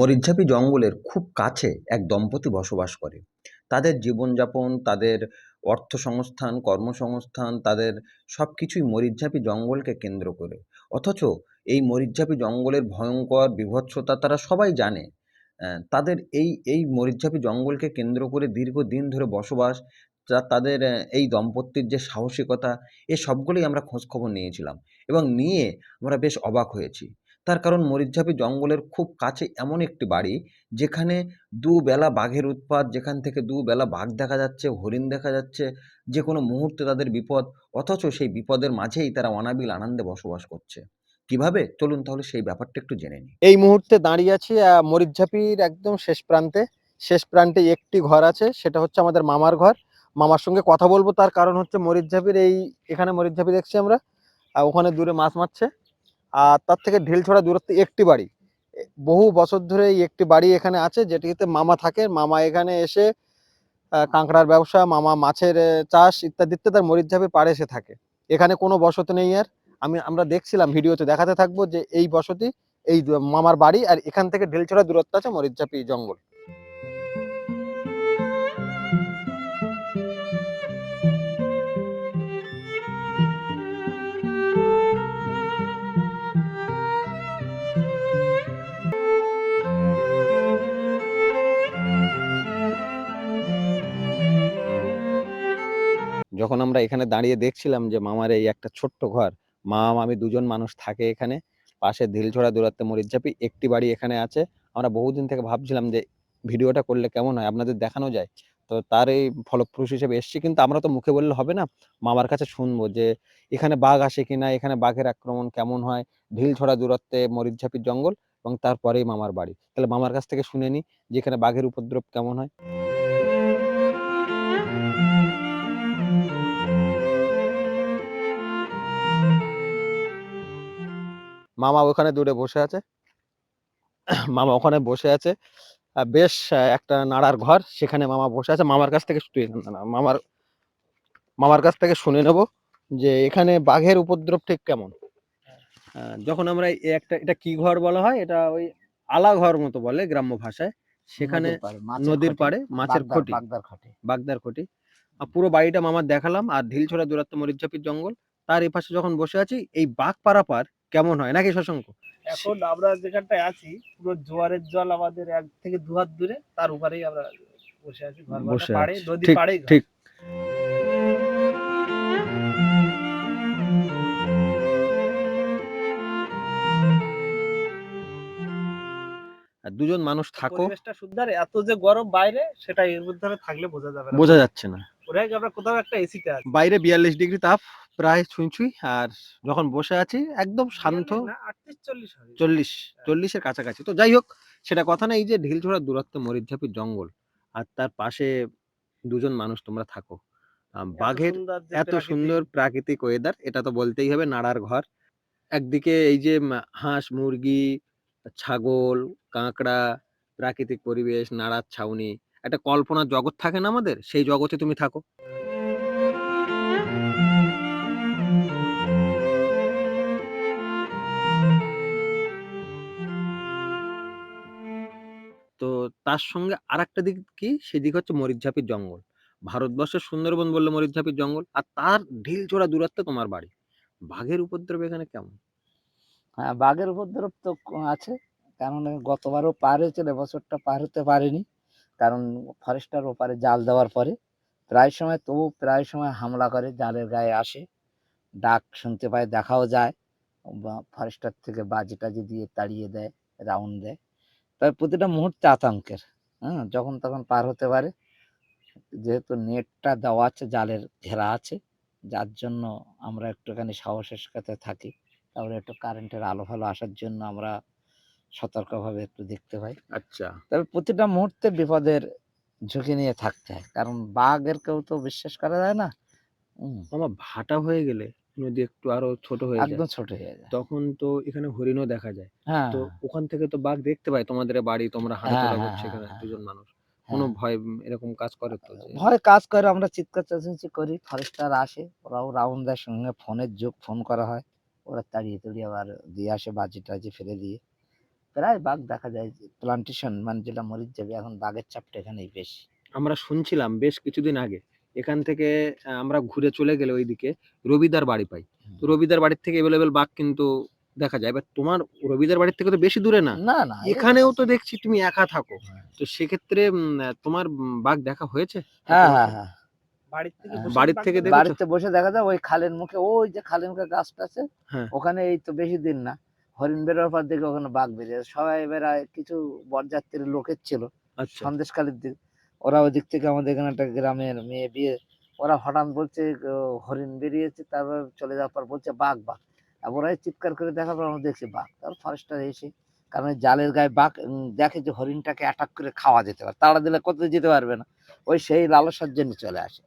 মরিচঝাপি জঙ্গলের খুব কাছে এক দম্পতি বসবাস করে। তাদের জীবনযাপন, তাদের অর্থসংস্থান, কর্মসংস্থান, তাদের সব কিছুই মরিচঝাপি জঙ্গলকে কেন্দ্র করে। অথচ এই মরিচঝাপি জঙ্গলের ভয়ঙ্কর বীভৎসতা তারা সবাই জানে। তাদের এই এই মরিচঝাপি জঙ্গলকে কেন্দ্র করে দীর্ঘদিন ধরে বসবাস যা তাদের এই দম্পতির যে সাহসিকতা, এ সবগুলোই আমরা খোঁজখবর নিয়েছিলাম এবং নিয়ে আমরা বেশ অবাক হয়েছি। তার কারণ মরিচঝাপি জঙ্গলের খুব কাছে এমন একটি বাড়ি, যেখানে দুবেলা বাঘের উৎপাত, যেখান থেকে দুবেলা বাঘ দেখা যাচ্ছে, হরিণ দেখা যাচ্ছে যে কোনো মুহূর্তে তাদের বিপদ, অথচ সেই বিপদের মাঝেই তারা অনাবিল আনন্দে বসবাস করছে। কীভাবে? চলুন তাহলে সেই ব্যাপারটা একটু জেনে নিই। এই মুহূর্তে দাঁড়িয়ে আছি মরিচঝাপির একদম শেষ প্রান্তে। শেষ প্রান্তে একটি ঘর আছে, সেটা হচ্ছে আমাদের মামার ঘর। মামার সঙ্গে কথা বলব, তার কারণ হচ্ছে মরিচঝাপির এই, এখানে মরিচঝাপি দেখছি আমরা। ওখানে দূরে মাছ মারছে। আর তার থেকে ঢিলছড়া দূরত্বে একটি বাড়ি। বহু বছর ধরে এই একটি বাড়ি এখানে আছে, যেটিতে মামা থাকে। মামা এখানে এসে কাঁকড়ার ব্যবসা, মামা মাছের চাষ ইত্যাদিতে তার মরিচঝাপির পাড়ে এসে থাকে। এখানে কোনো বসতি নেই আর আমি, আমরা দেখছিলাম ভিডিওতে, দেখাতে থাকব যে এই বসতি, এই মামার বাড়ি, আর এখান থেকে ঢিলছড়া দূরত্ব আছে মরিচঝাপি জঙ্গল। যখন আমরা এখানে দাঁড়িয়ে দেখছিলাম যে, মামার এই একটা ছোট্ট ঘর মা আমি দুজন মানুষ থাকে এখানে, পাশে ঢিলছড়া দূরত্বে মরিচঝাপি একটি বাড়ি এখানে আছে। আমরা বহুদিন থেকে ভাবছিলাম যে, ভিডিওটা করলে কেমন হয়? আপনাদের দেখানো যায়? তো তার এই ফলপ্রসূ হিসেবে এসছি। কিন্তু আমরা তো মুখে বললে হবে না, মামার কাছে শুনব যে, এখানে বাঘ আসে কিনা? এখানে বাঘের আক্রমণ কেমন হয়? ঢিলছড়া দূরত্বে মরিচঝাপির জঙ্গল এবং তারপরেই মামার বাড়ি। তাহলে মামার কাছ থেকে শুনে নি যে, এখানে বাঘের উপদ্রব কেমন হয়? মামা ওখানে দূরে বসে আছে। মামা ওখানে বসে আছে। বেশ একটা নাড়ার ঘর সেখানে মামা বসে আছে। মামার কাছ থেকে মামার মামার কাছ থেকে শুনে নেব যে এখানে বাঘের উপদ্রব ঠিক কেমন। যখন আমরা একটা এটা কি ঘর বলা হয়? এটা ওই আলা ঘর মতো বলে গ্রাম্য ভাষায়। সেখানে নদীর পাড়ে, মাছের খটি, বাগদার- খটি। পুরো বাড়িটা মামার দেখালাম। আর ঢিলছড়া দূরত্ব মরিচঝাপির জঙ্গল তার এই পাশে যখন বসে আছি এই বাঘ পারাপার কেমন হয়? নাকি শশাঙ্ক? এখন আমরা যেখানটায় আছি পুরো জোয়ারের জল আমাদের এক থেকে দু হাত দূরে তার উপরেই আমরা বসে আছি ঘর বসে পাড়ে নদী ঘর। ঠিক। আর দুজন মানুষ থাকো। পরিবেশটা সুন্দর এত যে গরম বাইরে সেটা এর মধ্যে থাকলে বোঝা যাবে না। বোঝা যাচ্ছে না। ওরাই আমরা কোথাও একটা এসিতে আছি? বাইরে বিয়াল্লিশ ডিগ্রি তাপ প্রায় ছুঁই ছুঁই আর যখন বসে আছি একদম শান্ত চল্লিশ চল্লিশের কাছাকাছি। তো যাই হোক সেটা কথা না এই যে ঢিলছোড়ার দূরত্ব মরিচঝাপির জঙ্গল আর তার পাশে দুজন মানুষ তোমরা থাকো। বাঘের এত সুন্দর প্রাকৃতিক ওয়েদার এটা তো বলতেই হবে নাড়ার ঘর। একদিকে এই যে হাঁস মুরগি ছাগল কাঁকড়া প্রাকৃতিক পরিবেশ নাড়ার ছাউনি একটা কল্পনার জগৎ থাকে না আমাদের? সেই জগতে তুমি থাকো। তার সঙ্গে আরেকটা দিক কি? সেদিক হচ্ছে মরিচঝাপির জঙ্গল। ভারতবর্ষের সুন্দরবন বললে মরিচঝাপির জঙ্গল, আর তার ঢিলছোড়া দূরত্বে তোমার বাড়ি। বাঘের উপদ্রব এখানে কেমন? হ্যাঁ বাঘের উপদ্রব তো আছে। কারণ গতবারও পার হয়েছিল, এবছরটা পার হতে পারেনি। কারণ ফরেস্টার ওপারে জাল দেওয়ার পরে প্রায় সময়, তবু প্রায় সময় হামলা করে, জালের গায়ে আসে। ডাক শুনতে পায়, দেখাও যায়। ফরেস্টার থেকে বাজি টাজি দিয়ে তাড়িয়ে দেয় রাউন্ড দেয়। তবে প্রতিটা মুহূর্তে আতঙ্কের হ্যাঁ? যখন তখন পার হতে পারে। যেহেতু নেটটা দেওয়া আছে জালের ঘেরা আছে যার জন্য আমরা একটুখানি সাহসের সাথে থাকি। তারপরে একটু কারেন্টের আলো ফালো আসার জন্য আমরা সতর্কভাবে একটু দেখতে পাই। আচ্ছা। তবে প্রতিটা মুহূর্তে বিপদের ঝুঁকি নিয়ে থাকতে হয়। কারণ বাঘের কেউ তো বিশ্বাস করা যায় না। আমার ভাটা হয়ে গেলে নদী একটু আরও ছোট হয়ে যায়। একদম ছোট হয়ে যায়। তখন তো এখানে হরিণও দেখা যায়। হ্যাঁ। তো ওখান থেকে তো বাঘ দেখতে পায় তোমাদের বাড়ি তোমরা হ্যাঁ, হাঁটাচলা হ্যাঁ, করছ এখানে হ্যাঁ, দুজন মানুষ। কোনো হ্যাঁ। ভয় এরকম কাজ করে তো ভয় কাজ করে আমরা চিৎকার চেঁচামেচি করি। ফরেস্টার আসে ওরাও রাউন্ড দেয় সঙ্গে ফোনের যোগ ফোন করা হয়। ওরা তাড়িয়ে তাড়িয়ে আবার দিয়ে আসে বাজি টাজি ফেলে দিয়ে। প্রায় বাঘ দেখা যায় প্লান্টেশন মানে যেটা মরিচ যাবে এখন বাঘের চাপটা এখানেই বেশি। আমরা শুনছিলাম বেশ কিছুদিন আগে এখান থেকে আমরা ঘুরে চলে গেলে ওইদিকে রবিদার বাড়ি পাই। তো রবিদার বাড়ির থেকে এভেলেবেল বাঘ কিন্তু দেখা যায়। এবার তোমার রবিদার বাড়ির থেকে তো বেশি দূরে না। না না এখানেও তো দেখছি তুমি একা থাকো। হ্যাঁ। তো সেক্ষেত্রে তোমার বাঘ দেখা হয়েছে? হ্যাঁ হ্যাঁ হ্যাঁ। বাড়ির থেকে হ্যাঁ? বাড়িতে বসে দেখা যায় ওই খালের মুখে ওই যে খালের মুখে গাছটা আছে হ্যাঁ। ওখানে এই তো বেশি দিন না। হরিণ বেরোর পর দেখে ওখানে বাঘ বেরিয়ে সবাই বেড়ায় কিছু বরযাত্রীর লোকের ছিল। আচ্ছা। সন্দেশকালীর দিক ওরা ওই দিক থেকে আমাদের এখানে একটা গ্রামের মেয়ে বিয়ে ওরা হঠাৎ বলছে হরিণ বেরিয়েছে তারপর চলে যাওয়ার পর বলছে বাঘ বাঘ। আর ওরাই চিৎকার করে দেখার পর আমরা দেখছি বাঘ। তার ফরেস্টার এসে কারণ জালের গায়ে বাঘ দেখে যে হরিণটাকে অ্যাটাক করে খাওয়া যেতে পারে তাড়া দিলে কোথাও যেতে পারবে না। ওই সেই লালসার জন্য চলে আসে।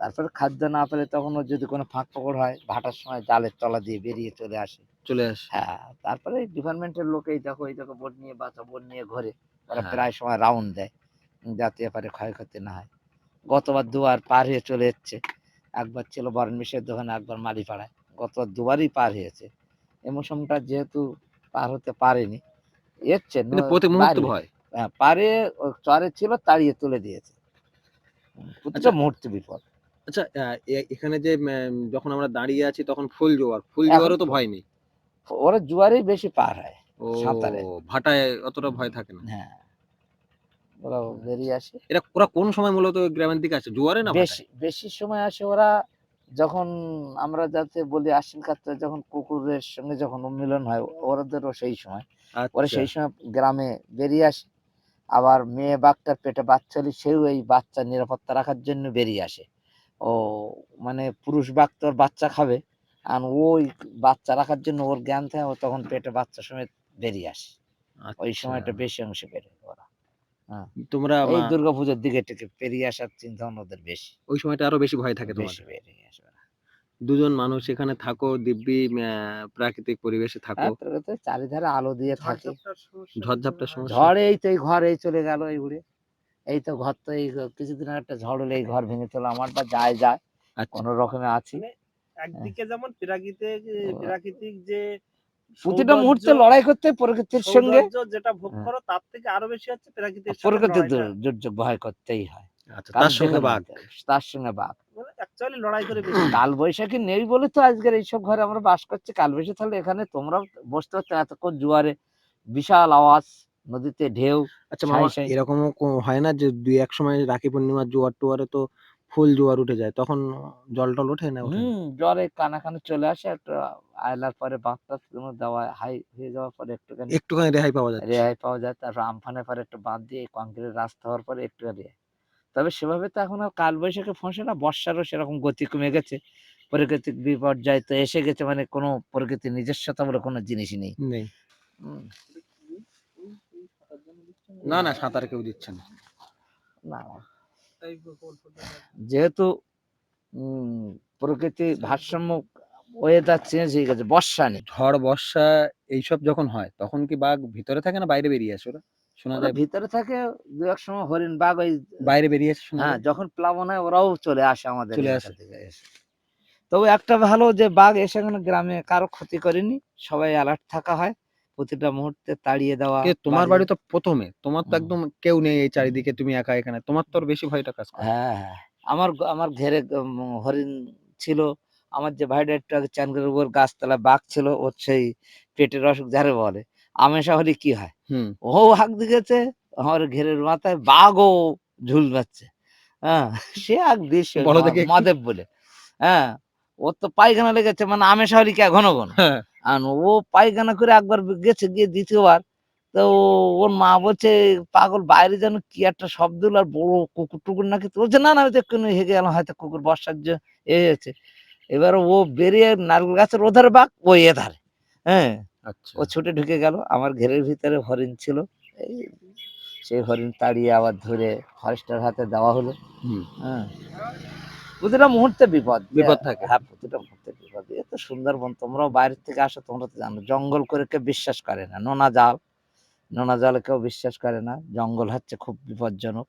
তারপরে খাদ্য না পেলে তখন ওর যদি কোনো ফাঁক পকড় হয় ভাটার সময় জালের তলা দিয়ে বেরিয়ে চলে আসে। চলে আসে। হ্যাঁ তারপরে ডিপার্টমেন্টের লোক এই দেখো এই দেখো বোট নিয়ে বাচ্চা বোট নিয়ে ঘোরে। ওরা হ্যাঁ। প্রায় সময় রাউন্ড দেয়। যাতে এপারে ক্ষয়ক্ষতি না হয়। গতবার দুবার পার হয়ে চলে এসছে। একবার ছিল বরণ মিশের দোকানে একবার মালিপাড়ায়। গতবার দুবারই পার হয়েছে। এই মৌসুমটা যেহেতু পার হতে পারেনি এসছে প্রতি মুহূর্তে ভয়? হ্যাঁ, পারে চরে ছিল তাড়িয়ে তুলে দিয়েছে। প্রতিটা আচ্ছা। মুহূর্তে বিপদ। আচ্ছা এখানে যে যখন আমরা দাঁড়িয়ে আছি তখন ফুল জোয়ার। ফুল জোয়ারও তো তো- ভয় নেই। ওরা জুয়ারেই বেশি পার হয় সাঁতারে। ভাটায় অতটা ভয় থাকে না। হ্যাঁ। ওরা বেরিয়ে আসে। ওরা কোন সময় মূলত গ্রামের দিকে আসে? জোয়ারে না বেশি বেশি সময় আসে ওরা যখন আমরা যাতে বলি আশ্বিন যখন কুকুরের সঙ্গে যখন মিলন হয় ওরাদেরও সেই সময়। ওরা আচ্ছা, সেই সময় গ্রামে বেরিয়ে আসে। আবার মেয়ে বাঘটার পেটে বাচ্চা হলে সেও এই বাচ্চা নিরাপত্তা রাখার জন্য বেরিয়ে আসে। ও মানে পুরুষ বাঘ তো ওর বাচ্চা খাবে আর ওই বাচ্চা রাখার জন্য ওর জ্ঞান থাকে ও তখন পেটে বাচ্চা সমেত বেরিয়ে আসে। ওই আচ্ছা। সময়টা বেশি অংশে বেরোয় ওরা। তোমরা এই দুর্গাপুজোর দিকে থেকে পেরিয়ে আসার চিন্তা ভাবনা ওদের বেশি। ওই সময়টা আরও বেশি ভয় থাকে আসে দুজন মানুষ এখানে থাকো দিব্যি প্রাকৃতিক পরিবেশে থাকো। হ্যাঁ, তো চারিধারে আলো দিয়ে থাকে। ঝড়ঝাপটার? হয়? ঝড় এই তো এই ঘর এই চলে গেল এই উড়ে এই তো ঘর তো এই কিছুদিন আগে একটা ঝড় হলে এই ঘর ভেঙে চলো আমারটা যায় যায়। আচ্ছা। কোন রকমে আছি। মানে একদিকে যেমন প্রাকৃতিক প্রাকৃতিক যে প্রতিটা মুহূর্তে লড়াই করতে প্রকৃতির সঙ্গে। যেটা ভোগ হ্যাঁ। করো তার থেকে আরও বেশি হচ্ছে প্রাকৃতিক প্রকৃতির দুর্যোগ ভয় করতেই হয়। আচ্ছা তার সঙ্গে বাঘ। তার সঙ্গে বাঘ। অ্যাকচুয়ালি লড়াই করে বেশি। কাল বৈশাখী নেই বলে তো আজকের এইসব ঘরে আমরা বাস করছি। কাল বৈশাখী তাহলে এখানে তোমরা বসতে পারছ এতক্ষণ জোয়ারে বিশাল আওয়াজ নদীতে ঢেউ আচ্ছা হয় না যে দুই এক সময় রাখি পূর্ণিমার জোয়ার টোয়ারে তো ফুল জোয়ার উঠে যায় তখন জল টল ওঠে না ওঠে না? হম জ্বরে কানাকানি চলে আসে একটা আয়লার পরে বাঁধটা দেওয়া হাই হয়ে যাওয়ার পরে একটুখানি একটুখানি রেহাই পাওয়া যাচ্ছে। রেহাই পাওয়া যায় তারপর আমফানের পরে একটু বাঁধ দিয়ে কংক্রিটের রাস্তা হওয়ার পরে একটু রেহাই। তবে সেভাবে তো এখন আর কাল বৈশাখী ফসে না বর্ষারও সেরকম গতি কমে গেছে প্রাকৃতিক বিপর্যয় তো এসে গেছে মানে কোনো প্রকৃতির নিজস্বতা বলে কোনো জিনিসই নেই। নেই। না না সাঁতার কেউ দিচ্ছে না না। যেহেতু প্রকৃতি ভারসাম্য ওয়েদার চেঞ্জ হয়ে গেছে বর্ষা নেই। ঝড় বর্ষা এইসব যখন হয় তখন কি বাঘ ভিতরে থাকে না বাইরে বেরিয়ে আসে ওরা? শোনা যায় ভিতরে থাকে দু এক সময় হরিণ বাঘ ওই বাইরে বেরিয়ে আসে হ্যাঁ যখন প্লাবন হয় ওরাও চলে আসে আমাদের চলে আসে। তবে একটা ভালো যে বাঘ এসে এখানে গ্রামে কারও ক্ষতি করেনি সবাই অ্যালার্ট থাকা হয়। প্রতিটা মুহূর্তে তাড়িয়ে দেওয়া কে তোমার বাড়ি- তো প্রথমে। তোমার তো একদম কেউ নেই এই চারিদিকে তুমি একা এখানে। তোমার তো বেশি ভয়টা কাজ করে। হ্যাঁ হ্যাঁ। আমার আমার ঘেরে হরিণ ছিল। আমার যে ভাইটা একটু আগে চানগের উপর গাছতলা বাঘ ছিল ওর সেই পেটের অসুখ যারে বলে। আমেশা হলে কি হয়? ও হাঁক দিয়েছে আমার ঘেরের মাথায় বাঘও ঝুল যাচ্ছে হ্যাঁ সে এক দৃশ্য। মাদেব বলে হ্যাঁ ওর তো পায়খানা লেগেছে মানে আমেশা হলে কে ঘন ঘন। হ্যাঁ। আর ও পায়খানা করে একবার গেছে গিয়ে দ্বিতীয়বার। তো ওর মা বলছে পাগল বাইরে যেন কি একটা শব্দ হলো আর বড় কুকুর টুকুর নাকি? তো বলছে না না আমি তো এক্ষুনি হেগে গেলাম হয়তো কুকুর বর্ষার জন্য এ হয়েছে। এবার ও বেরিয়ে নারকেল গাছের ওধারে বাঘ ও এধারে হ্যাঁ আচ্ছা। ও ছুটে ঢুকে গেল। আমার ঘেরের ভিতরে হরিণ ছিল। এই সেই হরিণ তাড়িয়ে আবার ধরে ফরেস্টার হাতে দেওয়া হলো। হ্যাঁ। প্রতিটা মুহূর্তে বিপদ। বিপদ থাকে। হ্যাঁ প্রতিটা মুহূর্তে বিপদ। এ তো সুন্দরবন তোমরাও বাইরের থেকে আসো তোমরা তো জানো জঙ্গল করে কেউ বিশ্বাস করে না। নোনা জাল নোনা জালে কেউ বিশ্বাস করে না। জঙ্গল হচ্ছে খুব বিপজ্জনক।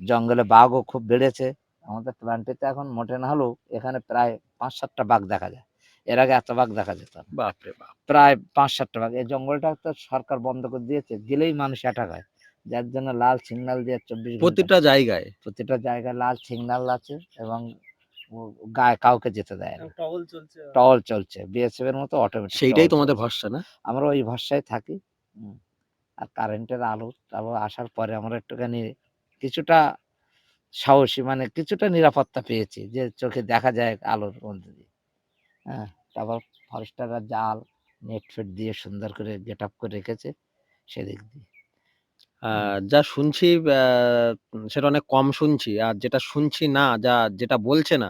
জঙ্গলে বাঘও খুব বেড়েছে। আমাদের প্লান্টেতে এখন মোটে না হলেও এখানে প্রায় পাঁচ সাতটা বাঘ দেখা যায়। এর আগে এত বাঘ দেখা যেত না। বাপরে বাপ। প্রায় পাঁচ সাতটা বাঘ। এই জঙ্গলটা তো সরকার বন্ধ করে দিয়েছে গেলেই মানুষ অ্যাটাক হয়। যার জন্য লাল সিগন্যাল দিয়ে চব্বিশ প্রতিটা জায়গায়? প্রতিটা জায়গায় লাল সিগন্যাল আছে এবং গায়ে কাউকে যেতে দেয় না। টহল চলছে। বিএসএফ এর মতো অটোমেটিক সেইটাই তোমাদের ভরসা না? আমরা ওই ভরসায় থাকি। হুম। আর কারেন্টের আলো আলো আসার পরে আমরা একটুখানি কিছুটা সাহসী মানে কিছুটা নিরাপত্তা পেয়েছি যে চোখে দেখা যায় আলোর মধ্যে দিয়ে। হ্যাঁ তারপর ফরেস্টাররা জাল নেট ফেট দিয়ে সুন্দর করে গেট আপ করে রেখেছে সেদিক দিয়ে। যা শুনছি সেটা অনেক কম শুনছি। আর যেটা শুনছি না যা যেটা বলছে না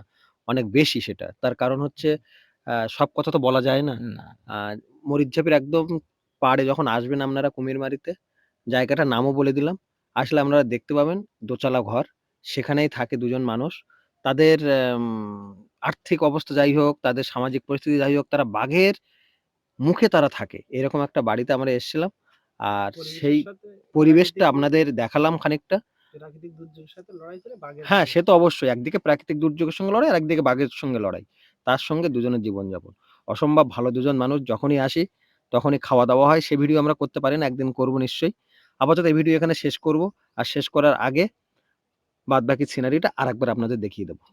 অনেক বেশি সেটা। তার কারণ হচ্ছে সব কথা তো বলা যায় না। না। আর মরিচঝাপির একদম পাড়ে যখন আসবেন আপনারা কুমিরমারিতে জায়গাটার নামও বলে দিলাম। আসলে আপনারা দেখতে পাবেন দোচালা ঘর সেখানেই থাকে দুজন মানুষ। তাদের আর্থিক অবস্থা যাই হোক তাদের সামাজিক পরিস্থিতি যাই হোক তারা বাঘের মুখে তারা থাকে। এরকম একটা বাড়িতে আমরা এসেছিলাম। আর সেই পরিবেশটা আপনাদের দেখালাম খানিকটা। প্রাকৃতিক দুর্যোগের সাথে লড়াই করে বাঘের হ্যাঁ সে তো অবশ্যই। একদিকে প্রাকৃতিক দুর্যোগের সঙ্গে লড়াই আর একদিকে বাঘের সঙ্গে লড়াই। তার সঙ্গে দুজনের জীবনযাপন। অসম্ভব ভালো দুজন মানুষ যখনই আসি তখনই খাওয়া দাওয়া হয়। সে ভিডিও আমরা করতে পারি না একদিন করব নিশ্চয়ই। আপাতত এই ভিডিও এখানে শেষ করব। আর শেষ করার আগে বাদ বাকি সিনারিটা আরেকবার আপনাদের দেখিয়ে দেবো।